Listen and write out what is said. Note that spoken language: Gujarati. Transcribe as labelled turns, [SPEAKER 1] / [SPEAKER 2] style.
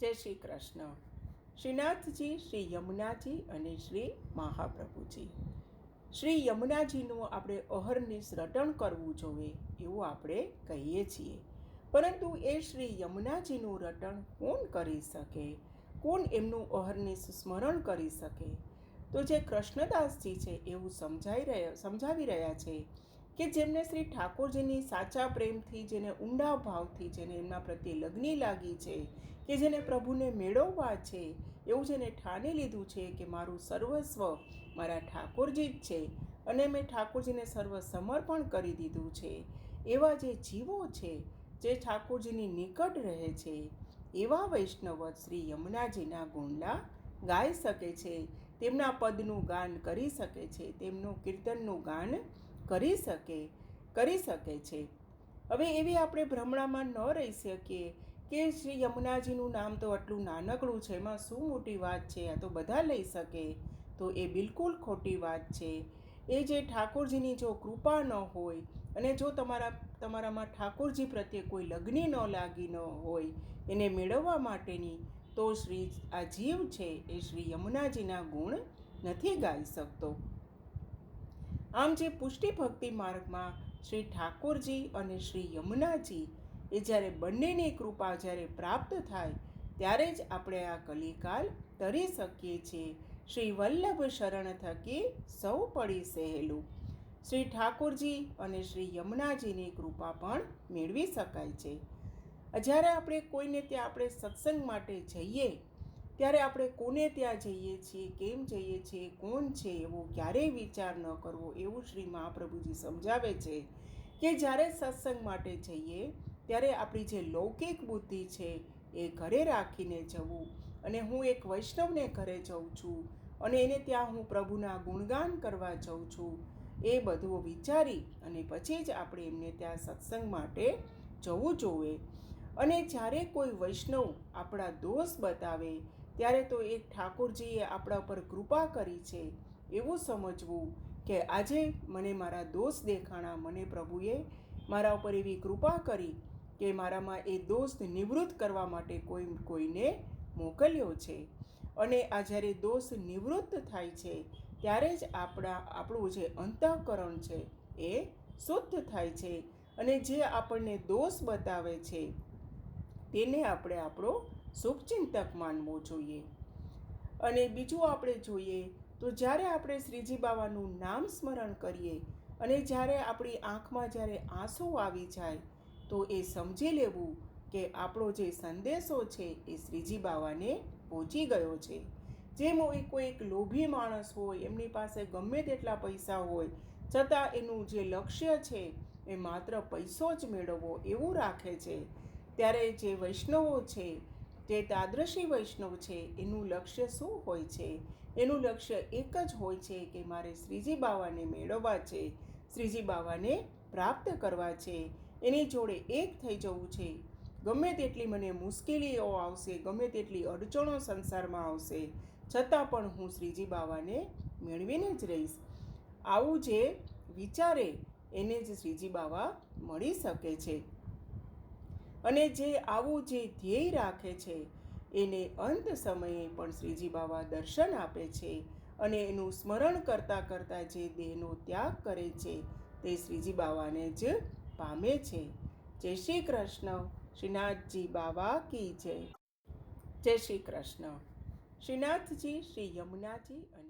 [SPEAKER 1] જય શ્રી કૃષ્ણ. શ્રીનાથજી શ્રી યમુનાજી અને શ્રી મહાપ્રભુજી. શ્રી યમુનાજીનું આપણે અહર્નિશ રટણ કરવું જોઈએ એવું આપણે કહીએ છીએ. પરંતુ એ શ્રી યમુનાજીનું રટણ કોણ કરી શકે? કોણ એમનું અહર્નિશ સ્મરણ કરી શકે? તો જે કૃષ્ણદાસજી છે એવું સમજાઈ રહ્યા, સમજાવી રહ્યા છે કે જેમને શ્રી ઠાકોરજીની સાચા પ્રેમથી, જેને ઊંડા ભાવથી, જેને એમના પ્રત્યે લગ્ની લાગી છે, કે જેને પ્રભુને મેળવવા છે, એવું જેને ઠાની લીધું છે કે મારું સર્વસ્વ મારા ઠાકોરજી જ છે અને મેં ઠાકોરજીને સર્વ સમર્પણ કરી દીધું છે. એવા જે જીવો છે, જે ઠાકોરજીની નિકટ રહે છે, એવા વૈષ્ણવ શ્રી યમુનાજીના ગુંડલા ગાઈ શકે છે, તેમના પદનું ગાન કરી શકે છે, તેમનું કીર્તનનું ગાન કરી શકે કરી શકે છે. હવે એવી આપણે ભ્રમણામાં ન રહી શકીએ કે શ્રી યમુનાજીનું નામ તો આટલું નાનકડું છે, એમાં શું મોટી વાત છે, આ તો બધા લઈ શકે, તો એ બિલકુલ ખોટી વાત છે. એ જે ઠાકોરજીની જો કૃપા ન હોય અને જો તમારા, તમારામાં ઠાકોરજી પ્રત્યે કોઈ લગ્ની ન લાગી ન હોય એને મેળવવા માટેની, તો શ્રી, આ જીવ છે, એ શ્રી યમુનાજીના ગુણ નથી ગાઈ શકતો. આમ જે પુષ્ટિ ભક્તિ માર્ગમાં શ્રી ઠાકોરજી અને શ્રી યમુનાજી, એ જ્યારે બંનેની કૃપા જ્યારે પ્રાપ્ત થાય, ત્યારે જ આપણે આ કલિકાલ તરી શકીએ છીએ. શ્રી વલ્લભ શરણ થકી સૌ પડી સહેલું. શ્રી ઠાકોરજી અને શ્રી યમુનાજીની કૃપા પણ મેળવી શકાય છે. જ્યારે આપણે કોઈને ત્યાં આપણે સત્સંગ માટે જઈએ ત્યારે આપણે કોને ત્યાં જઈએ છીએ, કેમ જઈએ છીએ, કોણ છે, એવો ક્યારેય વિચાર ન કરવો, એવું શ્રી મહાપ્રભુજી સમજાવે છે કે જ્યારે સત્સંગ માટે જઈએ, ત્યારે આપણી જે લૌકિક બુદ્ધિ છે, એ ઘરે રાખીને જવું અને હું એક વૈષ્ણવને ઘરે જઉં છું અને એને ત્યાં હું પ્રભુના ગુણગાન કરવા જાઉં છું, એ બધું વિચારી અને પછી જ આપણે એમને ત્યાં સત્સંગ માટે જવું જોઈએ અને જ્યારે કોઈ વૈષ્ણવ આપણા દોષ બતાવે ત્યારે તો એક ઠાકોરજીએ આપણા પર કૃપા કરી છે એવું સમજવું કે આજે મને મારા દોષ દેખાણા, મને પ્રભુએ મારા ઉપર એવી કૃપા કરી કે મારામાં એ દોષ નિવૃત્ત કરવા માટે કોઈ કોઈને મોકલ્યો છે. અને આ જ્યારે દોષ નિવૃત્ત થાય છે, ત્યારે જ આપણા, આપણું જે અંતઃકરણ છે એ શુદ્ધ થાય છે. અને જે આપણને દોષ બતાવે છે, તેને આપણે આપણો શુભચિંતક માનવો જોઈએ. અને બીજું આપણે જોઈએ તો જ્યારે આપણે શ્રીજી બાબાનું નામ સ્મરણ કરીએ અને જ્યારે આપણી આંખમાં જ્યારે આંસુ આવી જાય તો એ સમજી લેવું કે આપણો જે સંદેશો છે એ શ્રીજી બાવાને પહોંચી ગયો છે. જેમ કોઈ એક લોભી માણસ હોય, એમની પાસે ગમે તેટલા પૈસા હોય, છતાં એનું જે લક્ષ્ય છે એ માત્ર પૈસો જ મેળવવો એવું રાખે છે. ત્યારે જે વૈષ્ણવો છે જે તાદ્રશી વૈષ્ણવ છે, એનું લક્ષ્ય શું હોય છે? એનું લક્ષ્ય એક જ હોય છે કે મારે શ્રીજી બાવાને મેળવવા છે, શ્રીજી બાવાને પ્રાપ્ત કરવા છે. એની જોડે એક થઈ જવું છે. ગમે તેટલી મને મુશ્કેલીઓ આવશે, ગમે તેટલી અડચણો સંસારમાં આવશે, છતાં પણ હું શ્રીજી બાવાને મેળવીને જ રહીશ. આવું જે વિચારે, એને જ શ્રીજી બાવા મળી શકે છે. અને જે આવું જે ધ્યેય રાખે છે, એને અંત સમયે પણ શ્રીજી બાબા દર્શન આપે છે અને એનું સ્મરણ કરતાં કરતાં જે દેહનો ત્યાગ કરે છે, તે શ્રીજી બાવાને જ પામે છે. જય શ્રી કૃષ્ણ. શ્રીનાથજી બાવા કી જય. જય શ્રી કૃષ્ણ. શ્રીનાથજી, શ્રી યમુનાજી અને